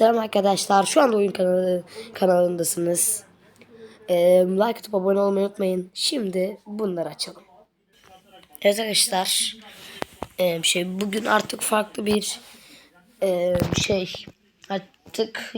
Selam arkadaşlar. Şu anda oyun kanalı kanalındasınız. Ee, like atıp abone olmayı unutmayın. Şimdi bunları açalım. Evet arkadaşlar. Ee, şey bugün artık farklı bir ee, şey artık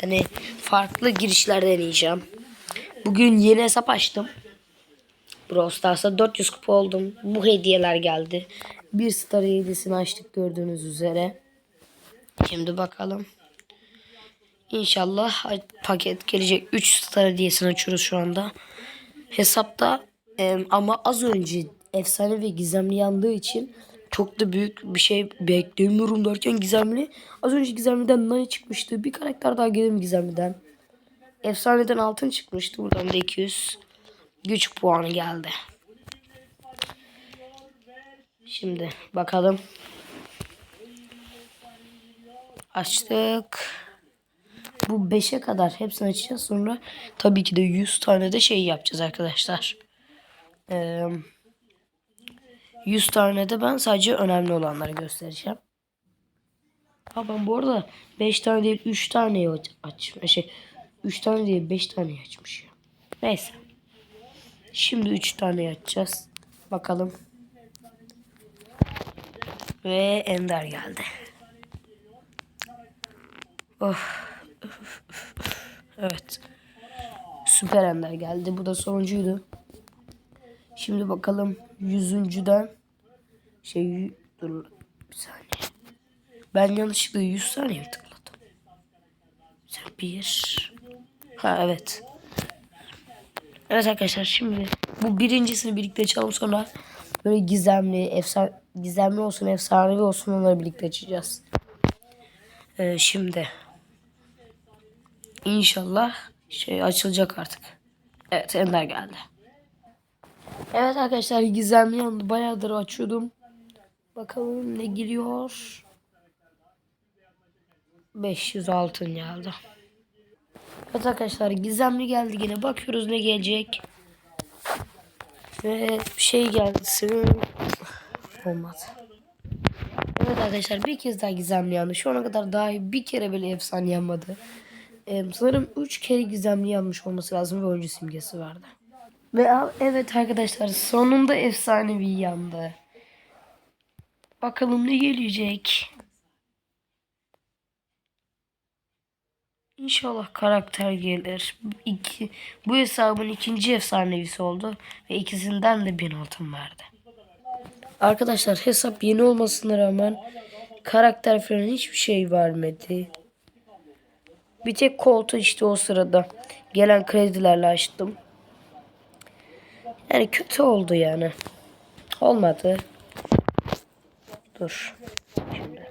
hani farklı girişler deneyeceğim. Bugün yeni hesap açtım. Brawl Stars'a 400 kupa oldum. Bu hediyeler geldi. Bir star hediyesini açtık gördüğünüz üzere. Şimdi bakalım. İnşallah paket gelecek. 3 star hediyesini açıyoruz şu anda. Hesapta em, ama az önce efsane ve gizemli yandığı için çok da büyük bir şey beklemiyorum derken gizemli. Az önce gizemliden Nani çıkmıştı. Bir karakter daha mi gizemliden? Efsaneden altın çıkmıştı. Buradan da 200 güç puanı geldi. Şimdi bakalım. Açtık. Bu 5'e kadar hepsini açacağız. Sonra tabii ki de 100 tane de şey yapacağız arkadaşlar. Ee, 100 tane de ben sadece önemli olanları göstereceğim. Ha ben bu arada 5 tane değil 3 tane aç şey 3 tane değil 5 tane açmış ya. Neyse. Şimdi 3 tane açacağız. Bakalım. Ve Ender geldi. Of. Evet. Süper Ender geldi. Bu da sonuncuydu. Şimdi bakalım yüzüncüden şey dur bir saniye. Ben yanlışlıkla 100 saniye tıkladım? Sen bir. Ha evet. Evet arkadaşlar şimdi bu birincisini birlikte açalım sonra böyle gizemli, efsane, gizemli olsun, efsanevi olsun onları birlikte açacağız. Ee, şimdi İnşallah şey açılacak artık. Evet Ender geldi. Evet arkadaşlar gizemli yandı. Bayağıdır açıyordum. Bakalım ne giriyor. 500 altın geldi. Evet arkadaşlar gizemli geldi yine. Bakıyoruz ne gelecek. Ve bir şey gelsin. Olmadı. Evet arkadaşlar bir kez daha gizemli yandı. Şu ana kadar daha bir kere bile efsane yanmadı. Ee, sanırım 3 kere gizemli yanmış olması lazım ve oyuncu simgesi vardı. Ve evet arkadaşlar sonunda efsanevi yandı. Bakalım ne gelecek. İnşallah karakter gelir. İki, bu hesabın ikinci efsanevisi oldu ve ikisinden de bin altın verdi. Arkadaşlar hesap yeni olmasına rağmen karakter falan hiçbir şey vermedi. Bir tek koltuğu işte o sırada gelen kredilerle açtım. Yani kötü oldu yani. Olmadı. Dur. Şimdi.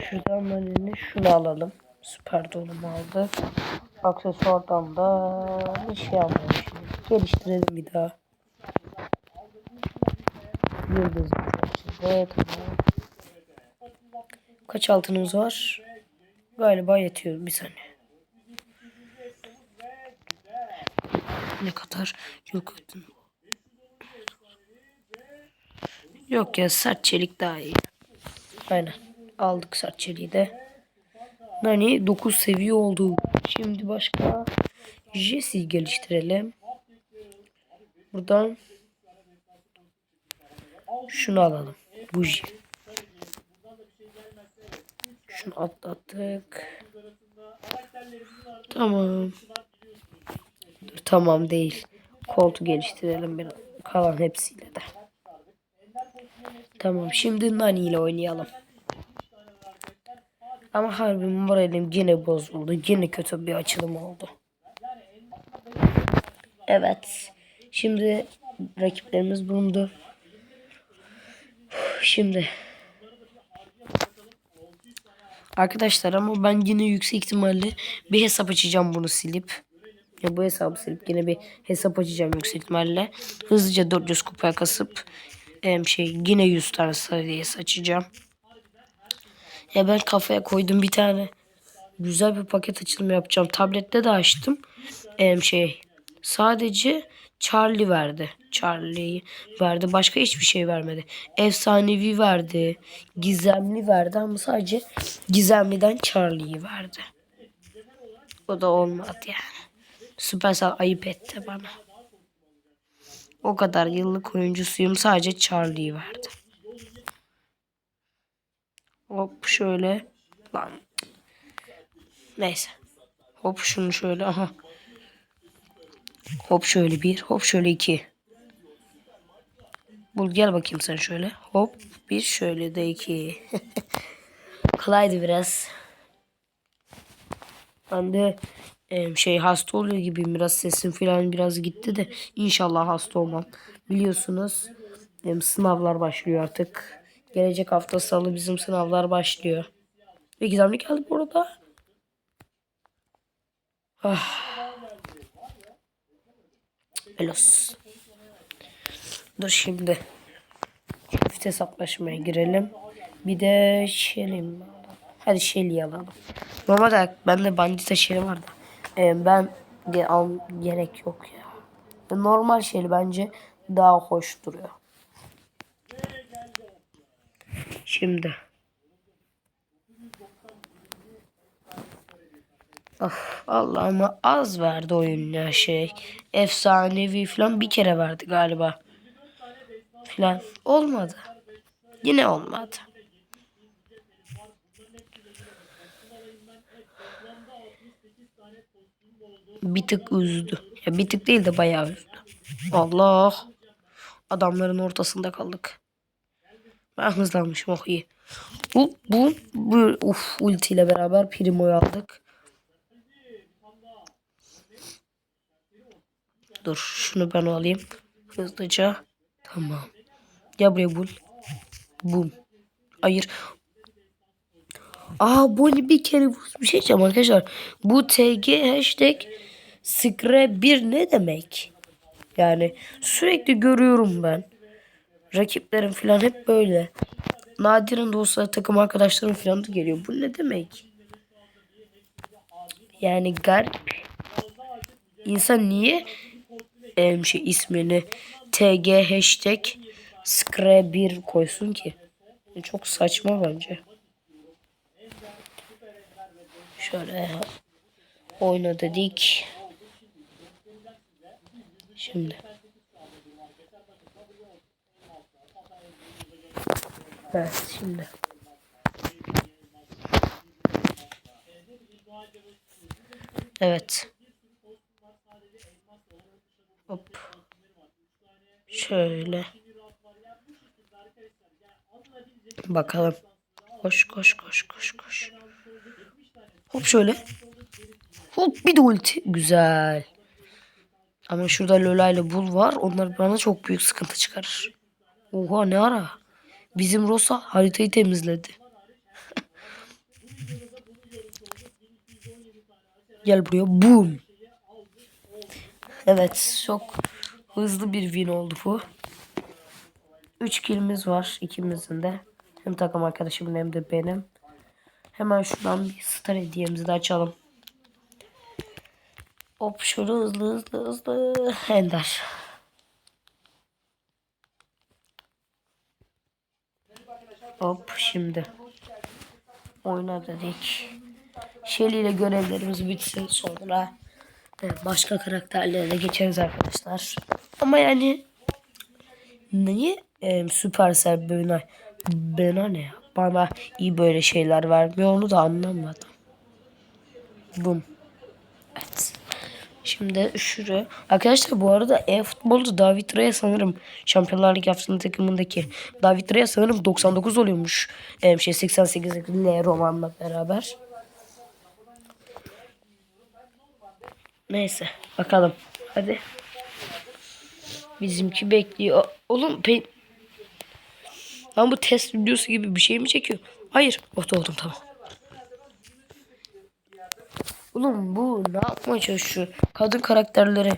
Şuradan önüne şunu alalım. Süper dolum aldı. Aksesuardan da bir şey şimdi. Geliştirelim bir daha. Yıldız tamam. Kaç altınımız var? Galiba yetiyor bir saniye. Ne kadar? Yok ödün. Yok ya sert çelik daha iyi. Aynen. Aldık sert çeliği de. Nani 9 seviye oldu. Şimdi başka Jesse geliştirelim. Buradan şunu alalım. Buji. Şunu atlattık. Tamam. Dur, tamam değil. Koltu geliştirelim biraz. Kalan hepsiyle de. Tamam şimdi Nani ile oynayalım. Ama harbi moralim yine bozuldu. Yine kötü bir açılım oldu. Evet. Şimdi rakiplerimiz bulundu. Şimdi Arkadaşlar ama ben yine yüksek ihtimalle bir hesap açacağım bunu silip. Ya bu hesabı silip yine bir hesap açacağım yüksek ihtimalle. Hızlıca 400 kupaya kasıp em, şey yine 100 tane seviyesi açacağım. Ya ben kafaya koydum bir tane güzel bir paket açılımı yapacağım. Tablette de açtım. Em, şey sadece Charlie verdi. Charlie'yi verdi. Başka hiçbir şey vermedi. Efsanevi verdi. Gizemli verdi ama sadece Gizemli'den Charlie'yi verdi. O da olmadı yani. Supercell ayıp etti bana. O kadar yıllık oyuncusuyum sadece Charlie'yi verdi. Hop şöyle. Lan. Neyse. Hop şunu şöyle. Aha. Hop şöyle bir. Hop şöyle iki. Bul gel bakayım sen şöyle. Hop bir şöyle de iki. Kolaydı biraz. Ben de şey hasta oluyor gibi biraz sesim falan biraz gitti de inşallah hasta olmam. Biliyorsunuz sınavlar başlıyor artık. Gelecek hafta salı bizim sınavlar başlıyor. Ve gizemli geldi bu arada. Ah. Elos. Dur şimdi. Çift hesaplaşmaya girelim. Bir de Shelly mi alalım? Hadi Shelly'yi alalım. Normalde bende bandita Shelly vardı. Ee, ben ge al gerek yok ya. Normal Shelly bence daha hoş duruyor. Şimdi. Ah Allah'ıma az verdi oyun ya şey. Efsanevi falan bir kere verdi galiba. Falan. Olmadı. Yine olmadı. Bir tık üzdü. Ya bir tık değil de bayağı üzdü. Allah. Adamların ortasında kaldık. Ben hızlanmışım oh iyi. Bu bu bu uf ultiyle beraber Primo'yu aldık. Dur şunu ben alayım. Hızlıca. Tamam. Gel buraya bul. Bum. Hayır. Aa bu ne bir kere bir şey diyeceğim arkadaşlar. Bu TG hashtag skre 1 ne demek? Yani sürekli görüyorum ben. Rakiplerim falan hep böyle. Nadiren de olsa takım arkadaşlarım falan da geliyor. Bu ne demek? Yani garip. İnsan niye em, şey ismini TG hashtag skre 1 koysun ki? Çok saçma bence. Şöyle oyna dedik. Şimdi. Evet şimdi. Evet. Hop. Şöyle. Bakalım. Koş koş koş koş koş. Hop şöyle. Hop bir de ulti. Güzel. Ama şurada Lola ile Bull var. Onlar bana çok büyük sıkıntı çıkarır. Oha ne ara. Bizim Rosa haritayı temizledi. Gel buraya. Boom. Evet çok hızlı bir win oldu bu. 3 killimiz var ikimizin de. Hem takım arkadaşımın hem de benim. Hemen şuradan bir star hediyemizi de açalım. Hop şöyle hızlı hızlı hızlı. Ender. Hop şimdi. Oyna dedik. Shelly ile görevlerimiz bitsin sonra başka karakterlere geçeriz arkadaşlar. Ama yani niye e, Supercell bana, bana ne? Bana iyi böyle şeyler vermiyor onu da anlamadım. Bum. Evet. Şimdi şuraya. Arkadaşlar bu arada e-futbolda David Raya sanırım Şampiyonlar Ligi haftanın takımındaki David Raya sanırım 99 oluyormuş. Ee, şey 88 L romanla beraber. Neyse bakalım. Hadi. Bizimki bekliyor. Oğlum pe Lan bu test videosu gibi bir şey mi çekiyor? Hayır. Orta oldum tamam. Oğlum bu ne yapmaya çalışıyor? Kadın karakterleri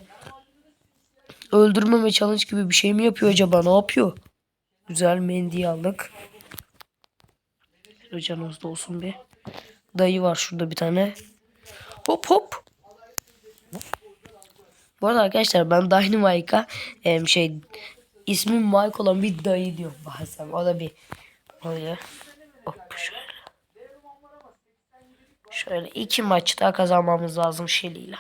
öldürmeme challenge gibi bir şey mi yapıyor acaba? Ne yapıyor? Güzel mendil aldık. Şöyle olsun bir. Dayı var şurada bir tane. Hop hop. Bu arada arkadaşlar ben Dynamite'a em, şey ismi Mike olan bir dayı diyorum bazen. O da bir oluyor. Hop şöyle. Şöyle iki maç daha kazanmamız lazım Shelly ile.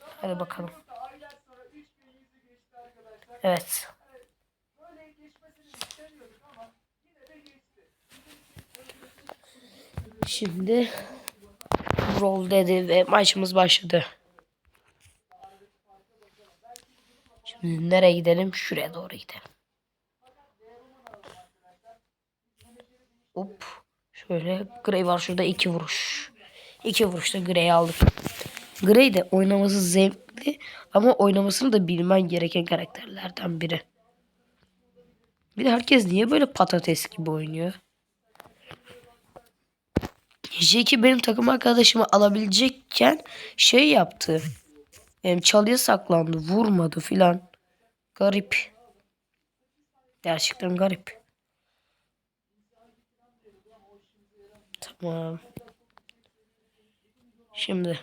Hadi bakalım. Evet. Şimdi roll dedi ve maçımız başladı. Şimdi nereye gidelim? Şuraya doğru gidelim. Hop. Şöyle Gray var şurada iki vuruş. İki vuruşta Gray'i aldık. Gray de oynaması zevkli ama oynamasını da bilmen gereken karakterlerden biri. Bir de herkes niye böyle patates gibi oynuyor? Jackie benim takım arkadaşımı alabilecekken şey yaptı. Hem çalıya saklandı, vurmadı filan. Garip. Gerçekten garip. Tamam. Şimdi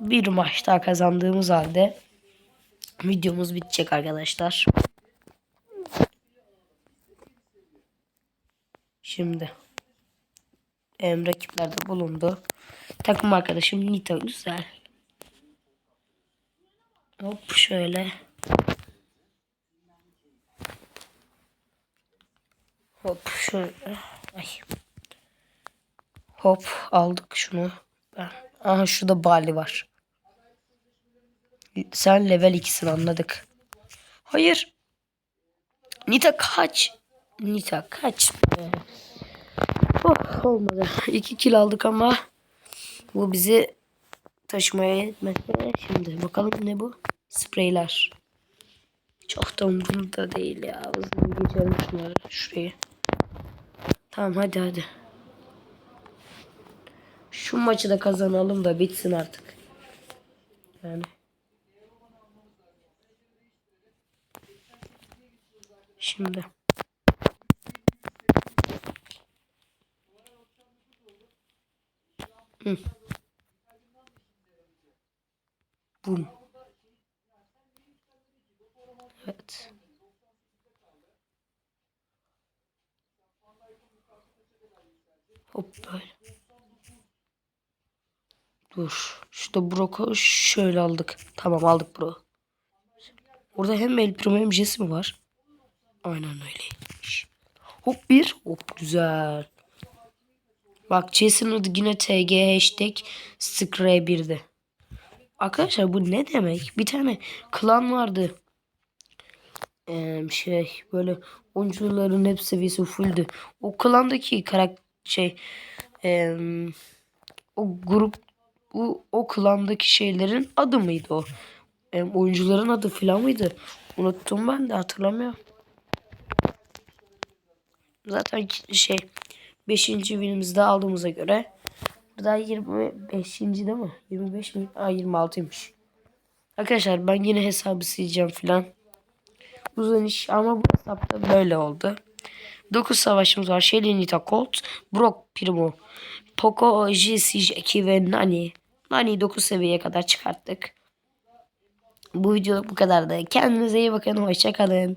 bir maç daha kazandığımız halde videomuz bitecek arkadaşlar. Şimdi em, rakiplerde bulundu. Takım arkadaşım Nita güzel. Hop şöyle. Hop şöyle. Ay. Hop aldık şunu. Ben. Aha şurada Bali var. Sen level 2'sin anladık. Hayır. Nita kaç. Nita kaç. Be. Oh, olmadı. 2 kill aldık ama bu bizi taşımaya yetmedi. Şimdi bakalım ne bu? Spreyler. Çok da umurumda değil ya. Hızlı geçelim şunları şuraya. Tamam hadi hadi. Şu maçı da kazanalım da bitsin artık. Yani. Şimdi. Hı. Bum. Evet. Hop böyle. Dur. Şurada Brock'u şöyle aldık. Tamam aldık bro. Orada hem El Primo hem Jesse mi var? Aynen öyleymiş. Hop bir. Hop güzel. Bak Jesse'nin adı yine TG hashtag Scray 1'de. Arkadaşlar bu ne demek? Bir tane klan vardı. Ee, şey böyle oyuncuların hep seviyesi fulldü. O klandaki karakter şey em, o grup bu o klandaki şeylerin adı mıydı o? Em, oyuncuların adı filan mıydı? Unuttum ben de hatırlamıyorum. Zaten şey 5. winimizi aldığımıza göre burada 25. değil mi? 25 mi? Aa 26'ymış. Arkadaşlar ben yine hesabı sileceğim filan. Uzun iş ama bu hesapta böyle oldu. 9 savaşımız var. Shelly, Nita, Colt, Brock, Primo, Poco, Jesse, Jackie ve Nani. Nani'yi 9 seviyeye kadar çıkarttık. Bu videoluk bu kadardı. Kendinize iyi bakın. Hoşçakalın.